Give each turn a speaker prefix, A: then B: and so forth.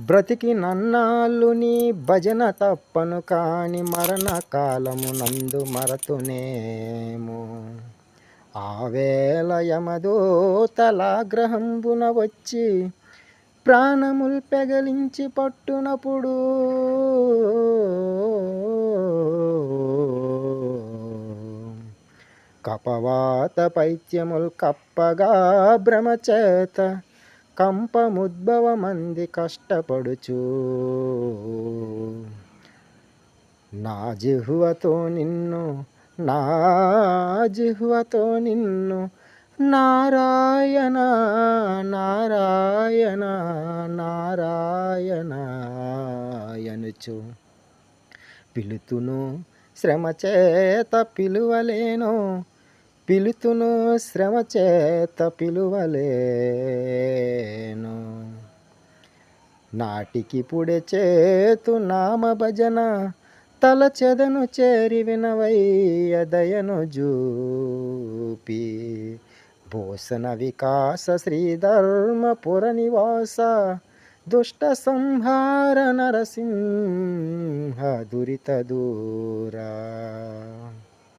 A: బ్రతికి నన్నాళ్ళు నీ భజన తప్పను కాని మరణకాలము నందు మరతునేము. ఆవేళ యమదోతలాగ్రహంబున వచ్చి ప్రాణముల్ పెగలించి పట్టునప్పుడు కపవాత పైత్యముల్ కప్పగా భ్రమచేత కంపముద్భవమంది కష్టపడుచు. నా జిహ్వతో నిన్ను నా జిహ్వతో నిన్ను నారాయణ నారాయణ నారాయణ అనుచు పిలుతును శ్రమ చేత పిలువలేను పిలుతును శ్రమ చేత పిలువలేను. నాటికి పుడే చేతు నామ భజన తల చెదను చేరి వినవయ్య దయను జూపి. భూషణ వికాస శ్రీధర్మపుర నివాస దుష్ట సంహార నరసింహ దురిత దూరా.